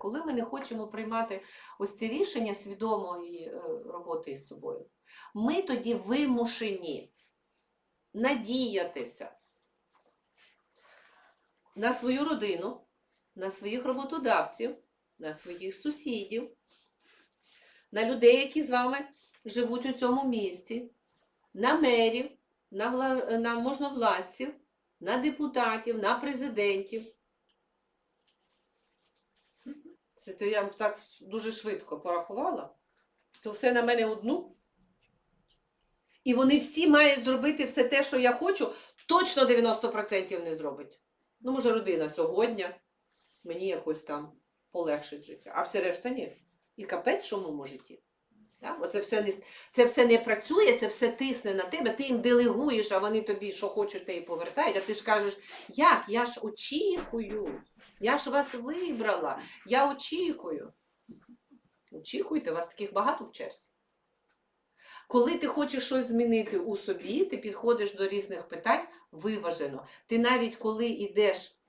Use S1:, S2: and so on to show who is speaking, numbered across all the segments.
S1: коли ми не хочемо приймати ось ці рішення свідомої е, роботи із собою, ми тоді вимушені надіятися на свою родину, на своїх роботодавців, на своїх сусідів, на людей, які з вами живуть у цьому місті, на мерів, на, на можновладців, на депутатів, на президентів. Це то я так дуже швидко порахувала. Це все на мене одну. І вони всі мають зробити все те, що я хочу, точно 90% не зробить. Ну, може, родина сьогодні мені якось там полегшить життя, а все решта ні. І капець, що моєму житті. Так? Оце все не, це все не працює, це все тисне на тебе, ти їм делегуєш, а вони тобі, що хочуть, те і повертають. А ти ж кажеш, як? Я ж очікую. Я ж вас вибрала. Я очікую. Очікуйте, вас таких багато в черзі. Коли ти хочеш щось змінити у собі, ти підходиш до різних питань виважено. Ти навіть коли йдеш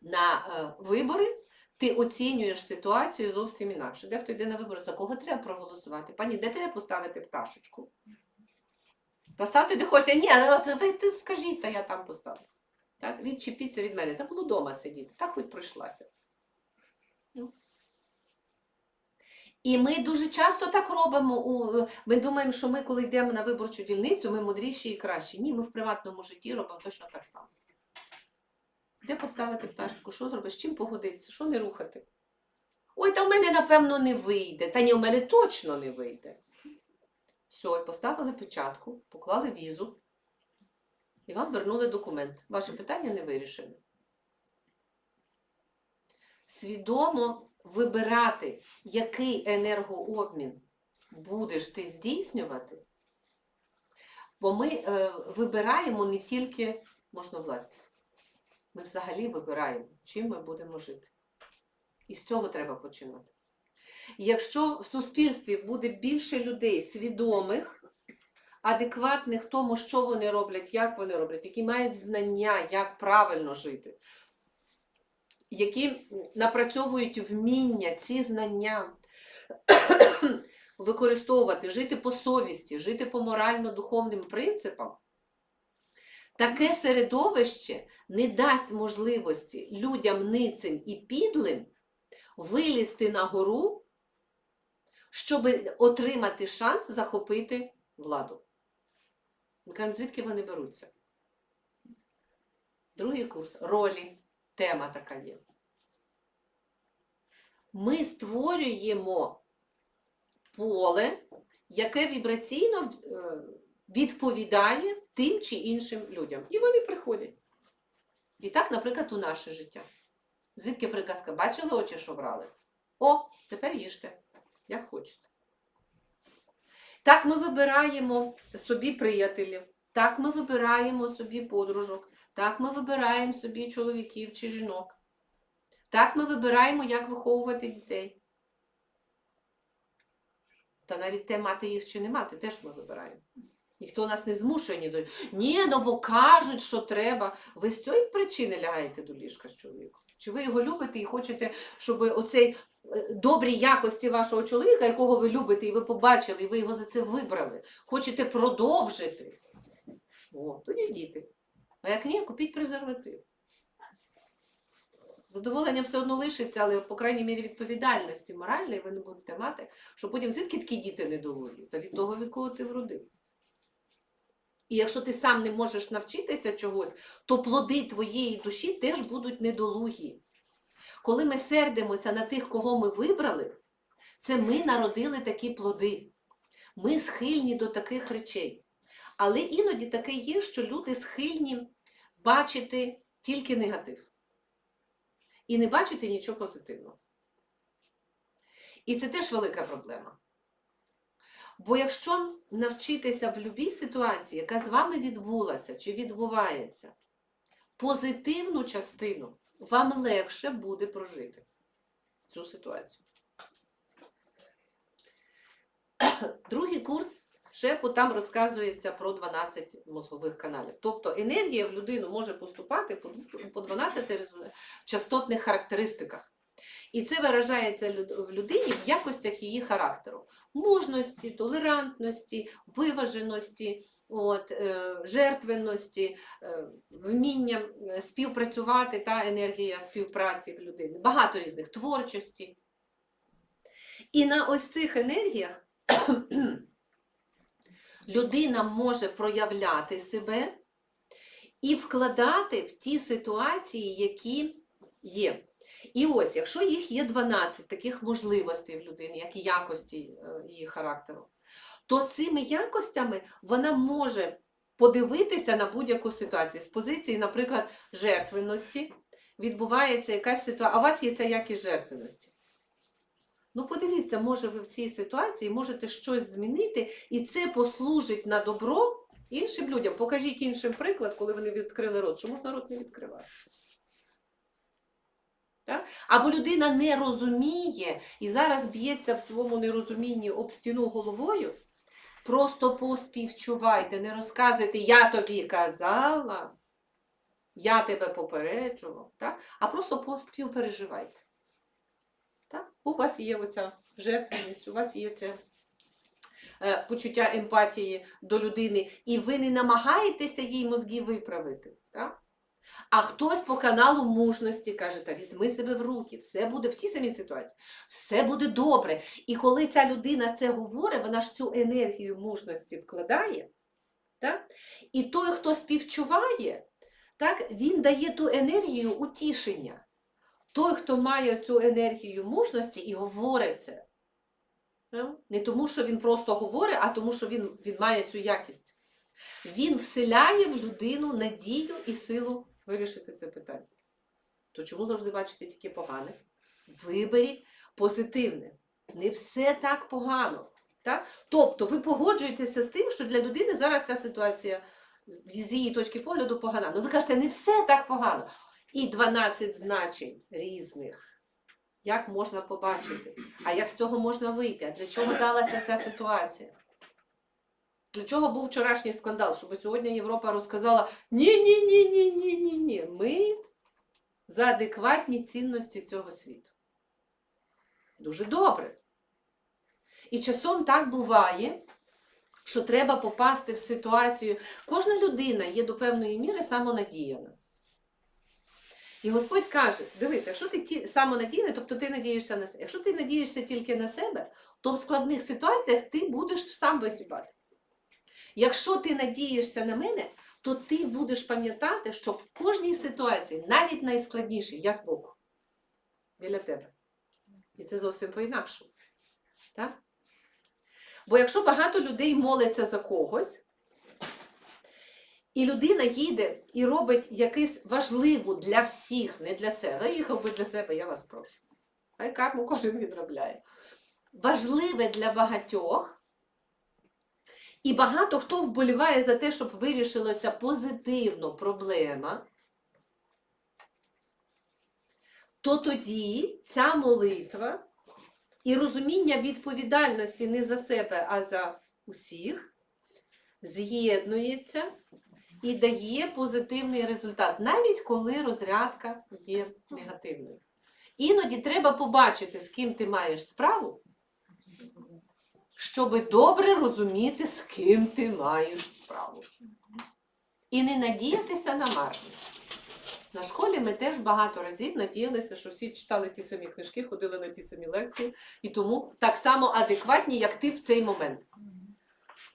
S1: на е, вибори, ти оцінюєш ситуацію зовсім інакше. Дехто йде на вибори, за кого треба проголосувати? Пані, де треба поставити пташечку? Поставте де хочете. Ні, ви скажіть, та я там поставлю. Так? Відчепіться від мене. Та було вдома сидіти, так хоч пройшлася. Ну. І ми дуже часто так робимо. Ми думаємо, що ми, коли йдемо на виборчу дільницю, ми мудріші і кращі. Ні, ми в приватному житті робимо точно так само. Де поставити пташечку, що зробити, з чим погодитися, що не рухати? Ой, та в мене, напевно, не вийде. Та ні, в мене точно не вийде. Все, поставили печатку, поклали візу, і вам вернули документ. Ваше питання не вирішене. Свідомо вибирати, який енергообмін будеш ти здійснювати, бо ми е, вибираємо не тільки можновладців. Ми взагалі вибираємо, чим ми будемо жити. І з цього треба починати. Якщо в суспільстві буде більше людей свідомих, адекватних тому, що вони роблять, як вони роблять, які мають знання, як правильно жити, які напрацьовують вміння, ці знання використовувати, жити по совісті, жити по морально-духовним принципам, таке середовище не дасть можливості людям ницим і підлим вилізти на гору, щоб отримати шанс захопити владу. Ми кажемо, звідки вони беруться? Другий курс ролі. Тема така є. Ми створюємо поле, яке вібраційно е, відповідає тим чи іншим людям. І вони приходять. І так, наприклад, у наше життя. Звідки приказка? Бачили очі, що брали? О, тепер їжте, як хочете. Так ми вибираємо собі приятелів, так ми вибираємо собі подружок, так ми вибираємо собі чоловіків чи жінок. Так ми вибираємо, як виховувати дітей. Та навіть те мати їх чи не мати, теж ми вибираємо. Ніхто нас не змушує ні до. Ні, ну бо кажуть, що треба. Ви з цієї причини лягаєте до ліжка з чоловіком? Чи ви його любите і хочете, щоб оцей е, добрі якості вашого чоловіка, якого ви любите, і ви побачили, і ви його за це вибрали, хочете продовжити? О, тоді діти. А як ні, купіть презерватив. Задоволення все одно лишиться, але, по крайній мірі, відповідальності моральної ви не будете мати, що потім звідки такі діти недолугі? Та від того, від кого ти вродив. І якщо ти сам не можеш навчитися чогось, то плоди твоєї душі теж будуть недолугі. Коли ми сердимося на тих, кого ми вибрали, це ми народили такі плоди. Ми схильні до таких речей. Але іноді таке є, що люди схильні бачити тільки негатив. І не бачити нічого позитивного. І це теж велика проблема. Бо якщо навчитися в будь-якій ситуації, яка з вами відбулася чи відбувається, позитивну частину вам легше буде прожити цю ситуацію. Другий курс ще там розказується про 12 мозгових каналів. Тобто енергія в людину може поступати по 12 частотних характеристиках. І це виражається в людині в якостях її характеру: мужності, толерантності, виваженості, от, е, жертвенності, е, вміння е, співпрацювати та енергія співпраці в людини. Багато різних творчості. І на ось цих енергіях людина може проявляти себе і вкладати в ті ситуації, які є. І ось, якщо їх є 12 таких можливостей в людини, як і якості е, її характеру, то цими якостями вона може подивитися на будь-яку ситуацію. З позиції, наприклад, жертвеності відбувається якась ситуація, а у вас є ця якість жертвеності. Ну, подивіться, може, ви в цій ситуації можете щось змінити, і це послужить на добро іншим людям. Покажіть іншим приклад, коли вони відкрили рот, що можна рот не відкривати. Так? Або людина не розуміє і зараз б'ється в своєму нерозумінні об стіну головою. Просто поспівчувайте, не розказуйте, я тобі казала, я тебе попереджував, так? а просто поспівпереживайте. Так? У вас є оця жертвеність, у вас є це е, почуття емпатії до людини, і ви не намагаєтеся їй мозги виправити. Так? А хтось по каналу мужності каже, та візьми себе в руки, все буде в тій самій ситуації, все буде добре. І коли ця людина це говорить, вона ж цю енергію мужності вкладає. Так? І той, хто співчуває, так, він дає ту енергію утішення. Той, хто має цю енергію мужності і говорить це. Так? Не тому, що він просто говорить, а тому, що він, він має цю якість. Він вселяє в людину надію і силу вирішити це питання. То чому завжди бачите тільки погане? Виберіть позитивне. Не все так погано. Так? Тобто ви погоджуєтеся з тим, що для людини зараз ця ситуація з її точки погляду погана. Ну ви кажете, не все так погано. І 12 значень різних. Як можна побачити? А як з цього можна вийти? А для чого далася ця ситуація? Для чого був вчорашній скандал? Щоб сьогодні Європа розказала: ні, ні, ні, ні, ні. Ми за адекватні цінності цього світу. Дуже добре. І часом так буває, що треба попасти в ситуацію. Кожна людина є до певної міри самонадіяна. І Господь каже: дивись, якщо ти ті, тобто ти надієшся на себе. Якщо ти надієшся тільки на себе, то в складних ситуаціях ти будеш сам вигрібати. Якщо ти надієшся на мене, то ти будеш пам'ятати, що в кожній ситуації, навіть найскладнішій, я збоку, біля тебе. І це зовсім по-інакшому. Бо якщо багато людей моляться за когось, і людина їде і робить якусь важливу для всіх, не для себе. Їхав би для себе, я вас прошу. Хай карму кожен відробляє. Важливе для багатьох. І багато хто вболіває за те, щоб вирішилася позитивно проблема, то тоді ця молитва і розуміння відповідальності не за себе, а за усіх з'єднується і дає позитивний результат, навіть коли розрядка є негативною. Іноді треба побачити, з ким ти маєш справу, щоб добре розуміти, з ким ти маєш справу. І не надіятися на марність. На школі ми теж багато разів надіялися, що всі читали ті самі книжки, ходили на ті самі лекції, і тому так само адекватні, як ти в цей момент.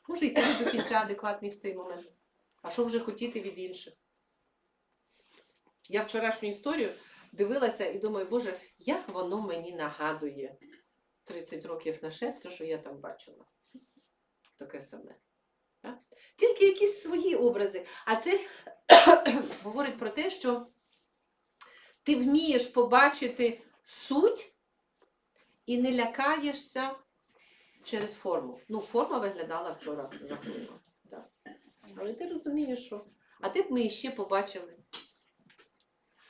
S1: Може, і ти до кінця адекватний в цей момент. А що вже хотіти від інших? Я вчорашню історію дивилася і думаю, Боже, як воно мені нагадує 30 років на ще все, що я там бачила. Таке саме. Так? Тільки якісь свої образи. А це говорить про те, що ти вмієш побачити суть і не лякаєшся через форму. Ну, форма виглядала вчора жахливо. Так. Але ти розумієш, що. А ти б ми ще побачили,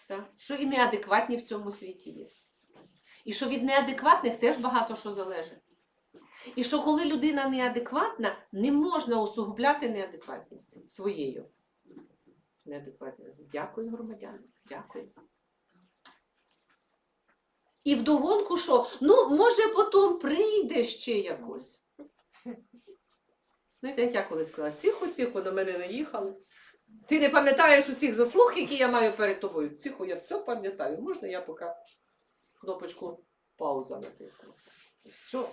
S1: так? що і неадекватні в цьому світі є. І що від неадекватних теж багато що залежить. І що коли людина неадекватна, не можна усугубляти неадекватність своєю. Неадекватністю. Дякую, громадяни. Дякую. І вдогонку що? Ну, може, потім прийде ще якось. Знаєте, як я колись сказала, тихо, тихо, на мене не їхали. Ти не пам'ятаєш усіх заслуг, які я маю перед тобою. Тихо, я все пам'ятаю. Можна я поки кнопочку пауза натисну. І все.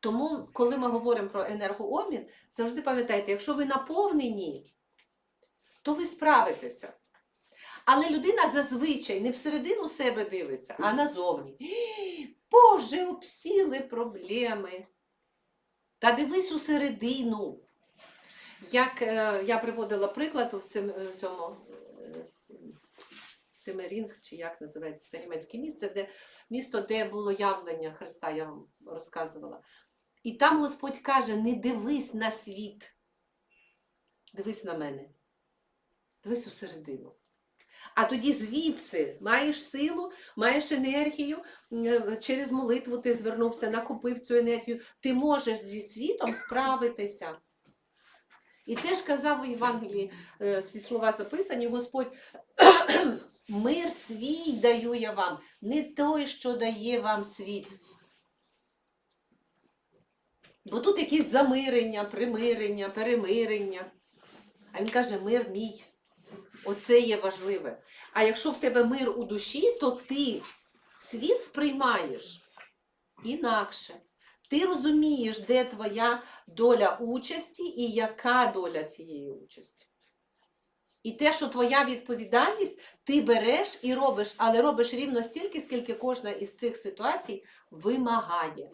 S1: Тому, коли ми говоримо про енергообмін, завжди пам'ятайте, якщо ви наповнені, то ви справитеся. Але людина зазвичай не всередину себе дивиться, а назовні. Боже, обсіли проблеми. Та дивись у середину. Як е, я приводила приклад у е, цьому Семерінг, чи як називається це німецьке місце, де місто, де було явлення Христа, я вам розказувала. І там Господь каже: не дивись на світ, дивись на мене. Дивись у середину. А тоді звідси маєш силу, маєш енергію, е, через молитву ти звернувся, накопив цю енергію, ти можеш зі світом справитися. І теж казав у Євангелії е, ці слова записані, Господь, мир свій даю я вам, не той, що дає вам світ. Бо тут якісь замирення, примирення, перемирення. А він каже, мир мій. Оце є важливе. А якщо в тебе мир у душі, то ти світ сприймаєш інакше. Ти розумієш, де твоя доля участі і яка доля цієї участі. І те, що твоя відповідальність, ти береш і робиш, але робиш рівно стільки, скільки кожна із цих ситуацій вимагає.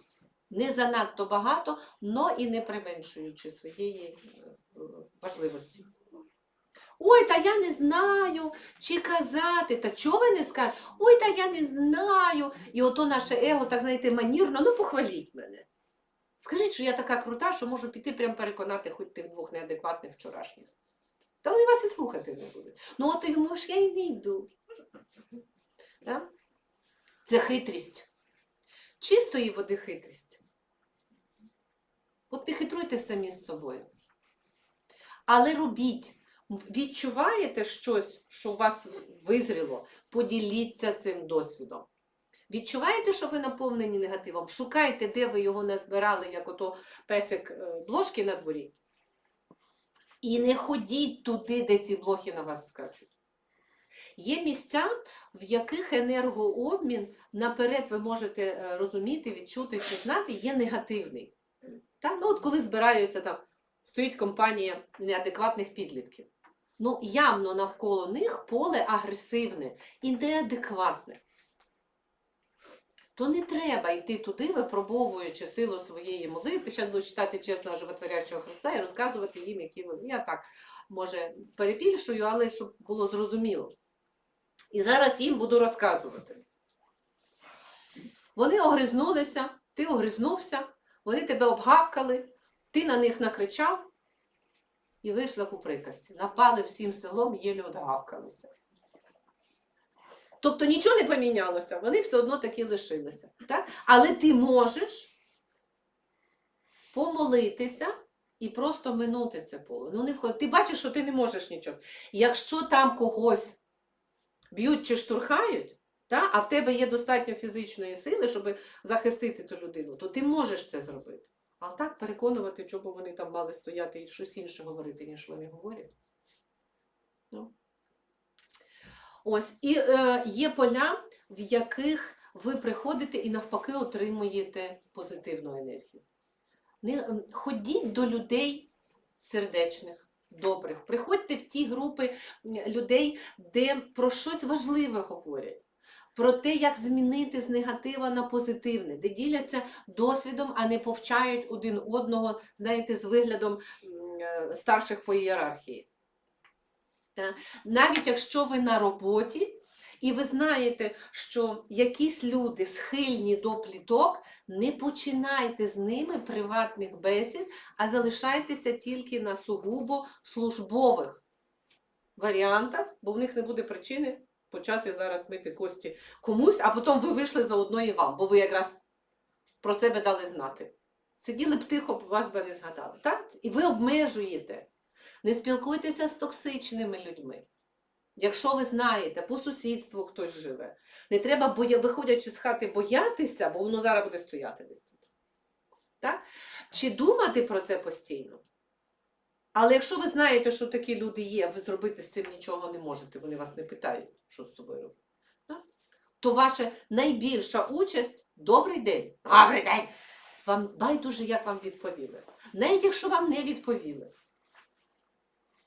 S1: Не занадто багато, но і не применшуючи своєї е, важливості. Ой, та я не знаю, чи казати, та чого ви не скажете? Ой, та я не знаю. І ото наше его, так знаєте, манірно, ну похваліть мене. Скажіть, що я така крута, що можу піти прямо переконати хоч тих двох неадекватних вчорашніх. Та вони вас і слухати не будуть. Ну, от йому ж я й не йду. Да? Це хитрість. Чистої води хитрість. От не хитруйте самі з собою. Але робіть. Відчуваєте щось, що у вас визріло, поділіться цим досвідом. Відчуваєте, що ви наповнені негативом? Шукайте, де ви його назбирали, як ото песик е, блошки на дворі. І не ходіть туди, де ці блохи на вас скачуть. Є місця, в яких енергообмін наперед ви можете е, розуміти, відчути чи знати, є негативний. Та? Ну, от коли збираються там, стоїть компанія неадекватних підлітків. Ну, явно навколо них поле агресивне і неадекватне. То не треба йти туди, випробовуючи силу своєї молитви. Зараз буду читати чесного животворящого Христа і розказувати їм, які вони. Я так, може, перепільшую, але щоб було зрозуміло. І зараз їм буду розказувати. Вони огризнулися, ти огризнувся, вони тебе обгавкали, ти на них накричав і вийшла у приказці. Напали всім селом, єлі одгавкалися. Тобто нічого не помінялося, вони все одно такі лишилися. Так? Але ти можеш помолитися і просто минути це поле. Ну, не вход... Ти бачиш, що ти не можеш нічого. Якщо там когось б'ють чи штурхають, та? а в тебе є достатньо фізичної сили, щоб захистити ту людину, то ти можеш це зробити. А так переконувати, чого вони там мали стояти і щось інше говорити, ніж вони говорять. Ну. Ось, і е, є поля, в яких ви приходите і навпаки отримуєте позитивну енергію. Не, ходіть до людей сердечних, добрих. Приходьте в ті групи людей, де про щось важливе говорять. Про те, як змінити з негатива на позитивне, де діляться досвідом, а не повчають один одного, знаєте, з виглядом е, старших по ієрархії. Навіть якщо ви на роботі і ви знаєте, що якісь люди схильні до пліток, не починайте з ними приватних бесід, а залишайтеся тільки на сугубо службових варіантах, бо в них не буде причини почати зараз мити кості комусь, а потім ви вийшли заодно і вам, бо ви якраз про себе дали знати. Сиділи б тихо, вас би не згадали. Так? І ви обмежуєте. Не спілкуйтеся з токсичними людьми. Якщо ви знаєте, по сусідству хтось живе, не треба, виходячи з хати, боятися, бо воно зараз буде стояти десь тут. Так? Чи думати про це постійно? Але якщо ви знаєте, що такі люди є, ви зробити з цим нічого не можете, вони вас не питають, що з собою робити. То ваша найбільша участь добрий день. Добрий день! Вам байдуже, як вам відповіли. Навіть якщо вам не відповіли.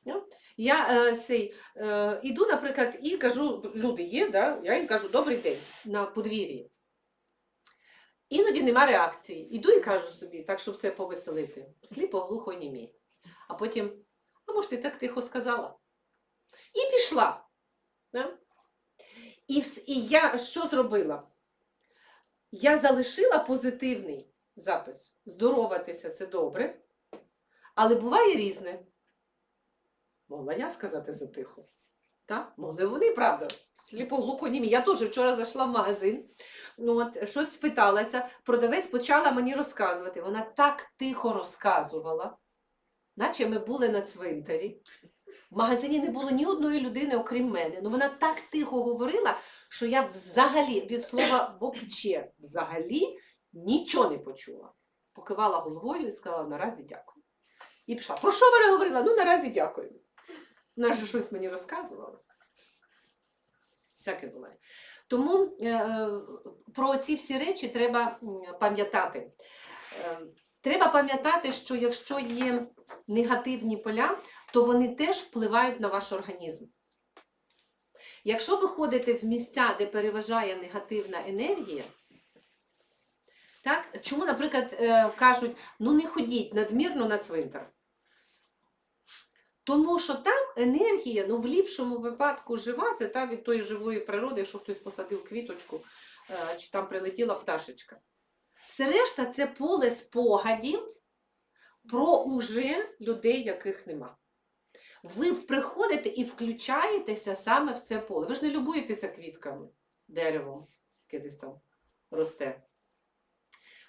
S1: Я, я е, цей, е, іду, наприклад, і кажу, люди є, да? я їм кажу добрий день на подвір'ї. Іноді нема реакції. Іду і кажу собі, так, щоб все повеселити. Сліпо, глухо, німі. А потім, а може, ти так тихо сказала? І пішла. Да? І, і я що зробила? Я залишила позитивний запис. Здороватися це добре, але буває різне. Могла я сказати затихо. Так? Могли вони, правда. Сліпо глухонімі. Я теж вчора зайшла в магазин, ну, от, щось спиталася, продавець почала мені розказувати. Вона так тихо розказувала, наче ми були на цвинтарі. В магазині не було ні одної людини, окрім мене. Ну вона так тихо говорила, що я взагалі від слова вовче взагалі нічого не почула. Покивала головою і сказала наразі дякую. І пішла. Про що вона говорила? Ну наразі дякую. Вона ж щось мені розказувала. Всяке буває. Тому е, е, про ці всі речі треба пам'ятати. Е, треба пам'ятати, що якщо є негативні поля, то вони теж впливають на ваш організм. Якщо ви ходите в місця, де переважає негативна енергія, так, чому, наприклад, кажуть, ну не ходіть надмірно на цвинтар? Тому що там енергія, ну в ліпшому випадку жива, це та від тої живої природи, якщо хтось посадив квіточку, е, чи там прилетіла пташечка. Все решта це поле спогадів про уже людей, яких нема. Ви приходите і включаєтеся саме в це поле. Ви ж не любуєтеся квітками, деревом, яке десь там росте.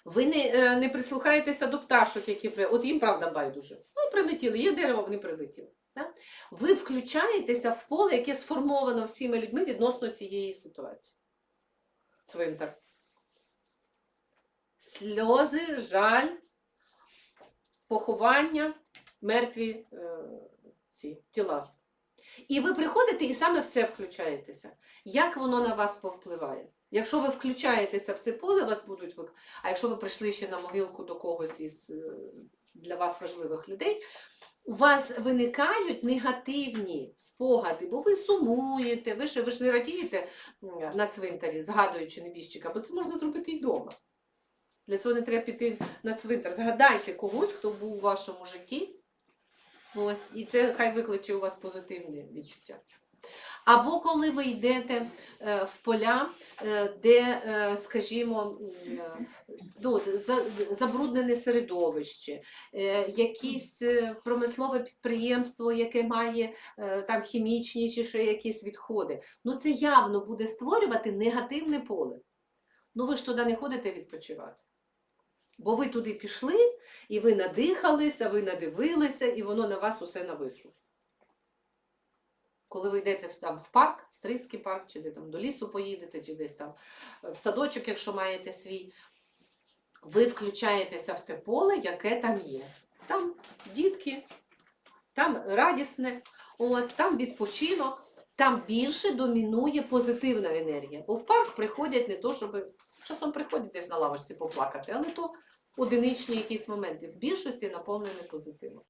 S1: Ви не, е, не прислухаєтеся до пташок, які. От їм, правда, байдуже. Прилетіли, є дерево, вони прилетіли. Так? Ви включаєтеся в поле, яке сформовано всіма людьми відносно цієї ситуації. Цвинтар. Сльози, жаль, поховання, мертві е, ці тіла. І ви приходите і саме в це включаєтеся. Як воно на вас повпливає? Якщо ви включаєтеся в це поле, вас будуть. А якщо ви прийшли ще на могилку до когось із е, для вас важливих людей, у вас виникають негативні спогади, бо ви сумуєте, ви ж, ви ж не радієте на цвинтарі, згадуючи небіжчика, бо це можна зробити і вдома. Для цього не треба піти на цвинтар. Згадайте когось, хто був у вашому житті. Ось, і це хай викличе у вас позитивне відчуття. Або коли ви йдете е, в поля, е, де, е, скажімо, ну, забруднене середовище, якесь промислове підприємство, яке має там хімічні чи ще якісь відходи, ну це явно буде створювати негативне поле. Ну ви ж туди не ходите відпочивати. Бо ви туди пішли, і ви надихалися, ви надивилися, і воно на вас усе нависло. Коли ви йдете в- там, в парк, Стрийський парк, чи де там до лісу поїдете, чи десь там е, в садочок, якщо маєте свій, ви включаєтеся в те поле, яке там є. Там дітки, там радісне, от, там відпочинок, там більше домінує позитивна енергія. Бо в парк приходять не то, щоб часом приходять десь на лавочці поплакати, але то одиничні якісь моменти. В більшості наповнені позитивом.